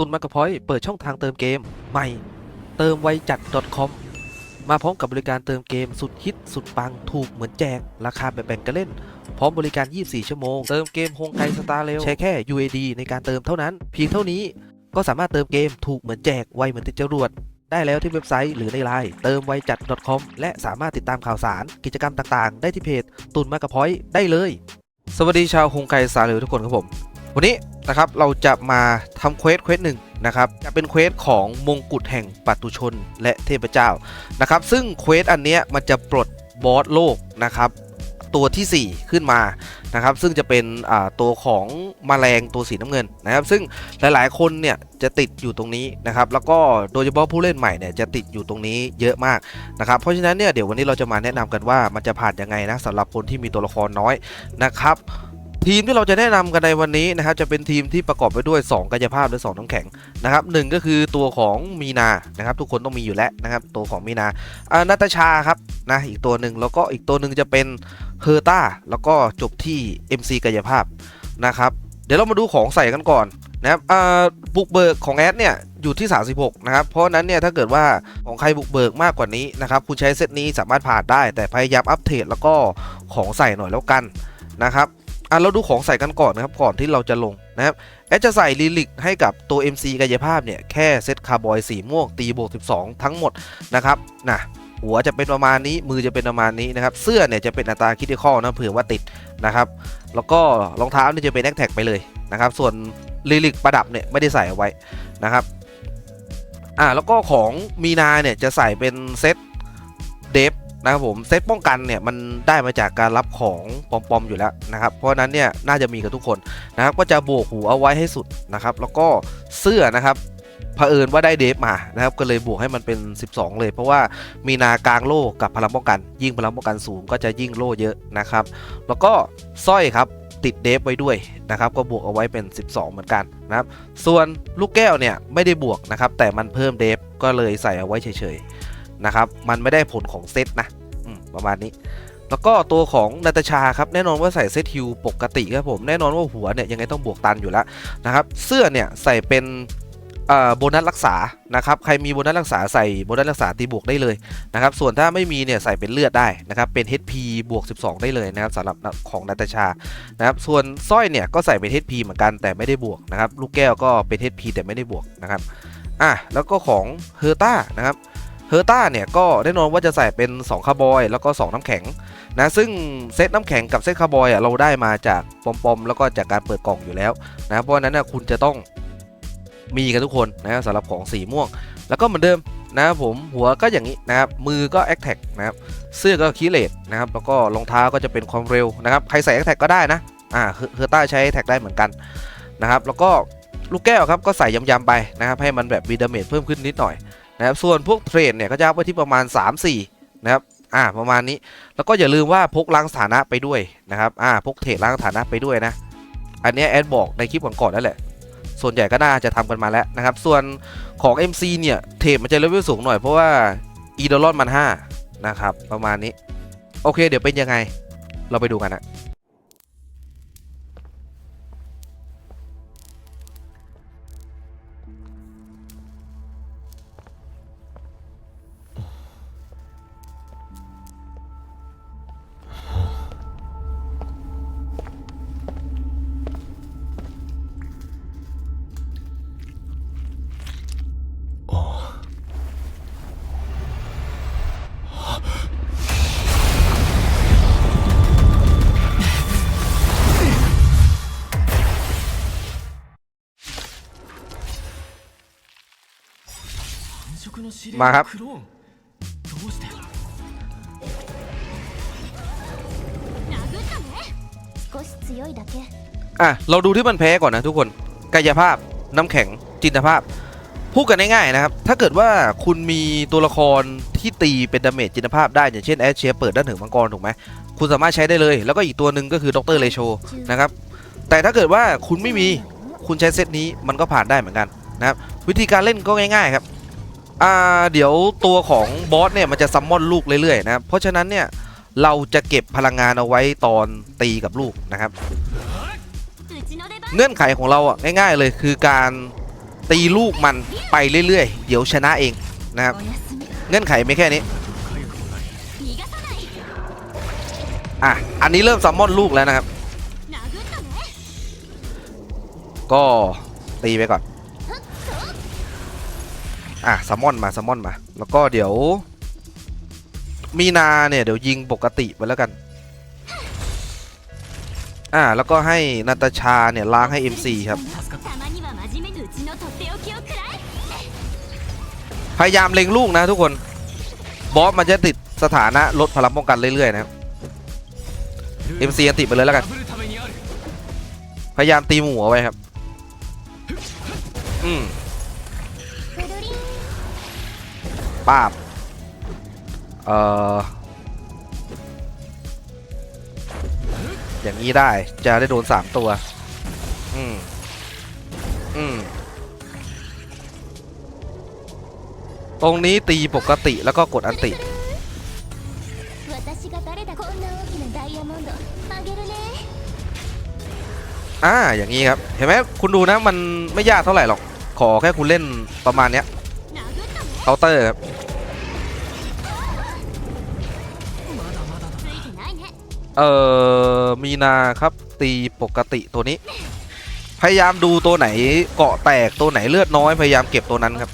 ตุนมากระพอยเปิดช่องทางเติมเกม ใหม่ เติมไวจัด .com มาพร้อมกับบริการเติมเกมสุดฮิตสุดปังถูกเหมือนแจก ราคาแบบแบ่งกันเล่น พร้อมบริการ 24 ชั่วโมง เติมเกมโฮงไกสตาร์เร็วใช้แค่ UAD ในการเติมเท่านั้น เพียงเท่านี้ก็สามารถเติมเกมถูกเหมือนแจกไวเหมือนติดจรวดได้แล้วที่เว็บไซต์หรือในไลน์เติมไวจัด .com และสามารถติดตามข่าวสาร กิจกรรมต่างๆ ได้ที่เพจตุนมากระพอยได้เลย สวัสดีชาวโฮงไกสตาร์เร็วทุกคนครับผม วันนี้นะครับเราจะมาทำเควสเควสหนึ่งนะครับจะเป็นเควสของมงกุฎแห่งปัตุชนและเทพเจ้านะครับซึ่งเควสอันเนี้ยมันจะปลดบอสโลกนะครับตัวทีสี่4 ขึ้นมานะครับซึ่งจะเป็นอ่าตัวของมแมลงตัวสีน้ำเงินนะครับ ซึ่งหลายๆ คนเนี่ยจะติดอยู่ตรงนี้นะครับ แล้วก็โดยเฉพาะผู้เล่นใหม่เนี่ยจะติดอยู่ตรงนี้เยอะมากนะครับ เพราะฉะนั้นเนี่ยเดี๋ยววันนี้เราจะมาแนะนำกันว่ามันจะผ่านยังไงนะสำหรับคนที่มีตัวละครน้อยนะครับ ทีมที่เราจะแนะนำกันในวันนี้นะครับจะเป็นทีมที่ประกอบไปด้วย 2 กายภาพหรือ 2 น้ำแข็งนะครับหนึ่งก็คือตัวของมีนานะครับทุกคนต้องมีอยู่แล้วนะครับตัวของมีนาอ่านาตาชาครับนะอีกตัวหนึ่งแล้วก็อีกตัวหนึ่งจะเป็นเฮอร์ต้าแล้วก็จบที่ MC กายภาพนะครับเดี๋ยวเรามาดูของใส่กันก่อนนะครับอ่าบุกเบิกของแอดเนี่ยอยู่ที่ 36 นะครับ เพราะนั้นเนี่ยถ้าเกิดว่าของใครบุกเบิกมากกว่านี้นะครับคุณใช้เซตนี้สามารถผ่านได้แต่พยายามอัปเดตแล้วก็ของใส่หน่อยแล้วกันนะครับ อะเราดูของใส่กันก่อนนะครับก่อนที่เราจะลงนะครับแอดจะใส่ลิลิกให้กับตัว MC กายภาพเนี่ยแค่เซตคาร์บอยสีม่วงตีบวก12 ทั้งหมดนะครับนะหัวจะเป็นประมาณนี้มือจะเป็นประมาณนี้นะครับเสื้อเนี่ยจะเป็นอัตราคิดคอนะเผื่อว่าติดนะครับแล้วก็รองเท้าเนี่ยจะเป็นแอคแท็กไปเลยนะครับส่วนลิลิกประดับเนี่ยไม่ได้ใส่เอาไว้นะครับอ่าแล้วก็ของมีนาเนี่ยจะใส่เป็นเซตเดฟ นะครับผมเซตป้องกันเนี่ยมันได้มาจากการรับของปอมๆอยู่แล้วนะครับเพราะนั้นเนี่ยน่าจะมีกับทุกคนนะครับก็จะบวกหูเอาไว้ให้สุดนะครับแล้วก็เสื้อนะครับเผอิญว่าได้เดฟมานะครับก็เลยบวกให้มันเป็น 12 เลย เพราะว่ามีนากลางโล่กับพลังป้องกัน ยิ่งพลังป้องกันสูงก็จะยิ่งโล่เยอะนะครับ แล้วก็สร้อยครับติดเดฟไว้ด้วยนะครับก็บวกเอาไว้เป็น 12 เหมือนกันนะครับส่วนลูกแก้วเนี่ยไม่ได้บวกนะครับแต่มันเพิ่มเดฟก็เลยใส่เอาไว้เฉยๆ นะครับ มันไม่ได้ผลของเซตนะประมาณนี้ แล้วก็ตัวของนาตาชาครับแน่นอนว่าใส่เซตฮิวปกติครับผมแน่นอนว่าหัวเนี่ยยังไงต้องบวกตันอยู่แล้วนะครับ เสื้อเนี่ยใส่เป็นโบนัสรักษานะครับใครมีโบนัสรักษาใส่โบนัสรักษาตีบวกได้เลยนะครับส่วนถ้าไม่มีเนี่ยใส่เป็นเลือดได้นะครับเป็น HP บวก 12 ได้เลยนะครับสำหรับของนาตาชานะครับส่วนสร้อยเนี่ยก็ใส่เป็น HP เหมือนกันแต่ไม่ได้บวกนะครับลูกแก้วก็เป็น HP แต่ไม่ได้บวกนะครับอะแล้วก็ของเฮอร์ต้านะครับ เฮอร์ต้าเนี่ยก็แน่นอนว่าจะใส่เป็น2คาร์บอยแล้วก็ 2 น้ำแข็งนะซึ่งเซตน้ำแข็งกับเซตคาร์บอยอะเราได้มาจากปอมๆแล้วก็จากการเปิดกล่องอยู่แล้วนะเพราะฉะนั้นนะคุณจะต้องมีกันทุกคนนะสำหรับของสีม่วง แล้วก็เหมือนเดิมนะครับผมหัวก็อย่างนี้นะครับมือก็แอคแท็กนะครับเสื้อก็คีเลตนะครับแล้วก็รองเท้าก็จะเป็นความเร็วนะครับใครใส่แอคแท็กก็ได้นะอ่าเฮอร์ต้าใช้แท็กได้เหมือนกันนะครับแล้วก็ลูกแก้วครับก็ใส่ยำๆไปนะครับให้มันแบบมีดาเมจเพิ่มขึ้นนิดหน่อย นะครับส่วนพวกเทรดเนี่ยก็จะเอาไว้ที่ประมาณ 3-4นะครับอ่าประมาณนี้แล้วก็อย่าลืมว่าพกล้างสถานะไปด้วยนะครับอ่าพกเทรดล้างสถานะไปด้วยนะอันนี้แอดบอกในคลิปก่อนๆนั่นแหละส่วนใหญ่ก็น่าจะทำกันมาแล้วนะครับ ส่วนของ MC เนี่ย เทรดมันจะเลเวลสูงหน่อยเพราะว่าอีดอลอนมัน 5 นะครับ ประมาณนี้ โอเค เดี๋ยวเป็นยังไง เราไปดูกันนะ มาครับ อะ เราดูที่มันแพ้ก่อนนะทุกคน กายภาพ น้ำแข็ง จินตภาพ พูดกันง่ายๆนะครับ ถ้าเกิดว่าคุณมีตัวละครที่ตีเป็นดาเมจจินตภาพได้ อย่างเช่นแอชเชียเปิดด้านถึงมังกรถูกไหม คุณสามารถใช้ได้เลย แล้วก็อีกตัวหนึ่งก็คือดรเลโชนะครับ แต่ถ้าเกิดว่าคุณไม่มี คุณใช้เซตนี้มันก็ผ่านได้เหมือนกันนะครับ วิธีการเล่นก็ง่ายๆครับ่าเดี๋ยวตัวของบอสเนี่ยมันจะซัมมอนลูกเรื่อยๆนะครับเพราะฉะนั้นเนี่ยเราจะเก็บพลังงานเอาไว้ตอนตีกับลูกนะครับ เงื่อนไขของเราอะง่ายๆเลยคือการตีลูกมันไปเรื่อยๆ เดี๋ยวชนะเองนะครับ เงื่อนไขไม่แค่นี้อะอันนี้เริ่มซัมมอนลูกแล้วนะครับ ก็ตีไปก่อน อะแซมมอนมาแซมมอนมา แล้วก็เดี๋ยว มีนาเนี่ยเดี๋ยวยิงปกติไปแล้วกัน อ่าแล้วก็ให้นาตาชาเนี่ยล้างให้ MC ครับ พยายามเล็งลูกนะทุกคน บอสมันจะติดสถานะลดพลังป้องกันเรื่อยๆนะครับ MC อันติไปเลยแล้วกัน พยายามตีหมูเอาไว้ครับ อืมาบ เอออย่างนี้ได้ จะได้โดนสามตัว อืม อืม ตรงนี้ตีปกติแล้วก็กดอันติอ่า อย่างนี้ครับ เห็นไหมคุณดูนะ มันไม่ยากเท่าไหร่หรอก ขอแค่คุณเล่นประมาณเนี้ยเคาน์เตอร์ครับ เอ่อมีนาครับตีปกติตัวนี้ พยายามดูตัวไหนเกาะแตกตัวไหนเลือดน้อยพยายามเก็บตัวนั้นครับ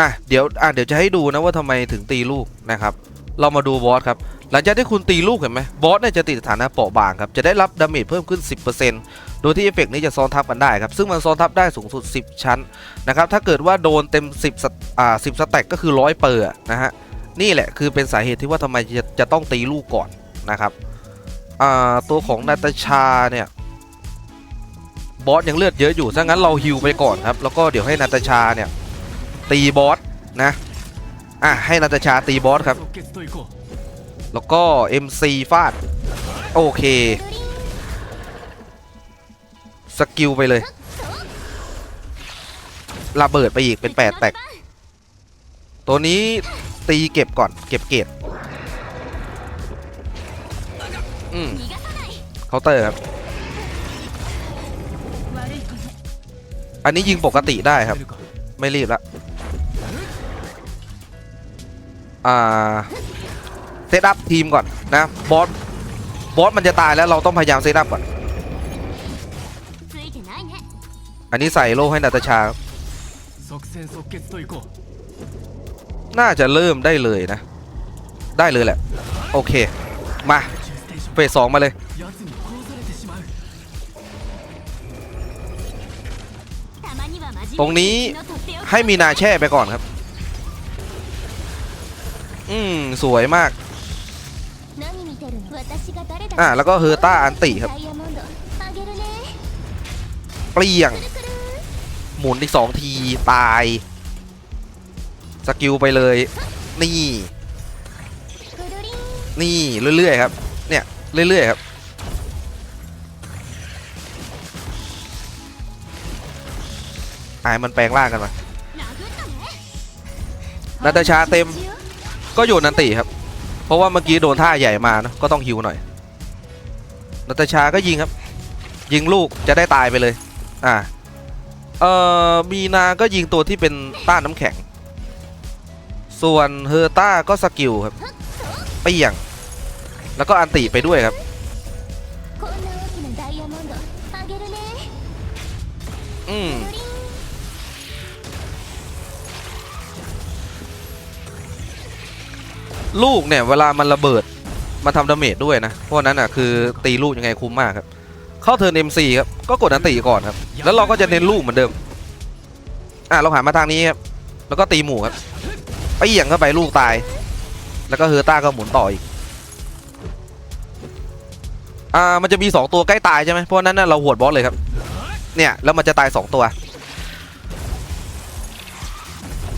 อะเดี๋ยวอะเดี๋ยวจะให้ดูนะว่าทำไมถึงตีลูกนะครับ เรามาดูบอสครับ หลังจากที่คุณตีลูกเห็นไหมบอสเนี่ยจะติดฐานะเปราะบางครับจะได้รับดาเมจเพิ่มขึ้น 10%โดยที่เอฟเฟกนี้จะซ้อนทับกันได้ครับซึ่งมันซ้อนทับได้สูงสุด 10 ชั้นนะครับถ้าเกิดว่าโดนเต็ม 10อ่า10สแต็กก็คือ100เปอร์นะฮะ นี่แหละคือเป็นสาเหตุที่ว่าทำไมจะจะต้องตีลูกก่อนนะครับตัวของนาตาชาเนี่ยบอสยังเลือดเยอะอยู่ถ้างั้นเราฮิวไปก่อนครับ แล้วก็เดี๋ยวให้นาตาชาเนี่ยตีบอสนะอะให้นาตาชาตีบอสครับ แล้วก็ MC ฟาดโอเคสกิลไปเลยระเบิดไปอีกเป็น 8 แตก ตัวนี้ ตีเก็บก่อนเก็บเกตอืมเคาน์เตอร์ครับ อันนี้ยิงปกติได้ครับ ไม่รีบละอ่าเซตอัพทีมก่อนนะบอสบอสมันจะตายแล้วเราต้องพยายามเซตอัพก่อน อันนี้ใส่โล่ให้นาตาชาครับ น่าจะเริ่มได้เลยนะ ได้เลยแหละ โอเค มาเฟสสองมาเลย ตรงนี้ให้มีนาแช่ไปก่อนครับ อืม สวยมาก อะ แล้วก็เฮอร์ต้าอันติครับ เปลี่ยง หมุนอีกสองที ตาย สกิลไปเลย นี่ นี่ เรื่อยๆครับ เนี่ย เรื่อยๆครับไอ้มันแปลงร่างกันมานาตาชาเต็มก็โยนนันติครับ เพราะว่าเมื่อกี้โดนท่าใหญ่มานะก็ต้องฮิวหน่อยนาตาชาก็ยิงครับ ยิงลูกจะได้ตายไปเลย อ่า เอ่อ มีนาก็ยิงตัวที่เป็นต้านน้ำแข็ง ส่วนเฮอร์ต้าก็สกิลครับเปี่ยง แล้วก็อันติไปด้วยครับ อืมลูกเนี่ย เวลามันระเบิดมาทำดาเมจด้วยนะ เพราะนั้นอะคือตีลูกยังไงคุ้มมากครับ เข้าเทิร์น MC ครับ ก็กดอันติก่อนครับ แล้วเราก็จะเน้นลูกเหมือนเดิม อะเราหันมาทางนี้ครับ แล้วก็ตีหมู่ครับ ไปเหยียงเข้าไปลูกตาย แล้วก็เฮอร์ต้าก็หมุนต่ออีก อ่า มันจะมี 2 ตัวใกล้ตายใช่ไหมเพราะนั้นน่ะเราหวดบอสเลยครับ เนี่ย แล้วมันจะตาย 2 ตัว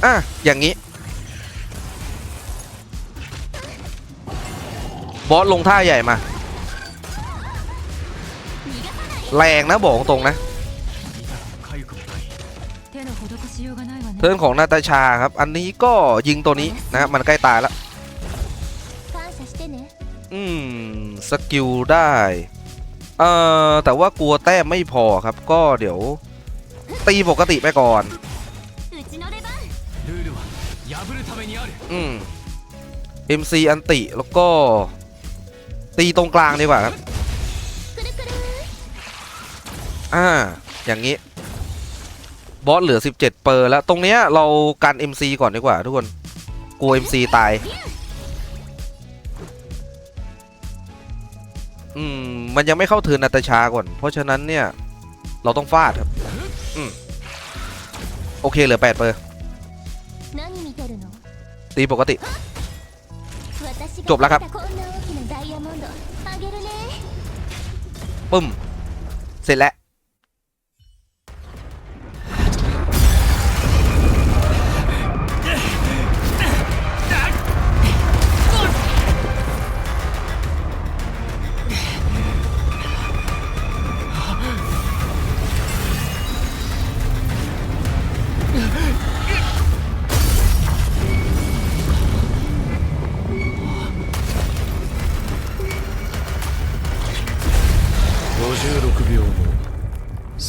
อะ อย่างนี้ บอสลงท่าใหญ่มา แรงนะบอกตรงนะ เทิร์นของนาตาชาครับ อันนี้ก็ยิงตัวนี้นะมันใกล้ตายแล้วอืมสกิลได้เอ่อแต่ว่ากลัวแต้มไม่พอครับ ก็เดี๋ยว ตีปกติไปก่อน อืม MC อันติแล้วก็ตีตรงกลางดีกว่าครับ อ่า อย่างนี้ บอสเหลือ 17 เปอร์แล้ว ตรงเนี้ยเรากัน MC ก่อนดีกว่าทุกคน กลัว MC ตาย อืม มันยังไม่เข้าถือนาตาชาก่อน เพราะฉะนั้นเนี่ย เราต้องฟาดครับ อืม โอเค เหลือ 8 เปอร์ ตีปกติ จบแล้วครับ ปึ้ม เสร็จแล้ว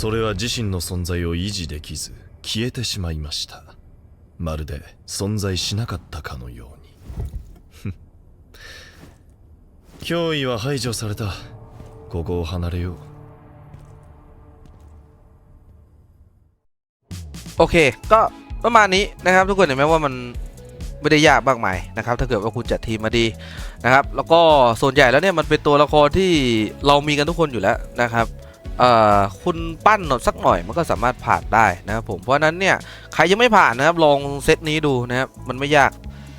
それは自身の存在を維持できず消えてしまいましたまるで存在しなかったかのようにふん脅威は排除されたここを離れよう โอเค ก็ประมาณนี้นะครับ ทุกคนเห็นไหมว่ามันไม่ได้ยากมากมายนะครับ ถ้าเกิดว่าคุณจัดทีมมาดีนะครับ แล้วก็ส่วนใหญ่แล้วเนี่ยมันเป็นตัวละครที่เรามีกันทุกคนอยู่แล้วนะครับเอ่อ คุณปั้นหน่อยสักหน่อยมันก็สามารถผ่านได้นะครับผมเพราะนั้นเนี่ยใครยังไม่ผ่านนะครับลองเซตนี้ดูนะครับมันไม่ยาก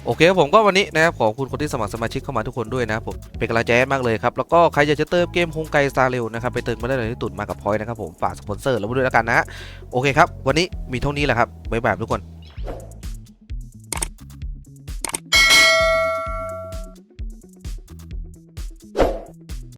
โอเคครับผมก็วันนี้นะครับขอบคุณคนที่สมัครสมาชิกเข้ามาทุกคนด้วยนะครับผมเป็นกำลังใจมากเลยครับแล้วก็ใครอยากจะเติมเกมโฮงไกสตาร์เร็วนะครับไปเติมมาได้เลยที่ตุ่นมากับพอยนะครับผมฝากสปอนเซอร์แล้วด้วยแล้วกันนะโอเคครับวันนี้มีเท่านี้แหละครับบ๊ายบายทุกคน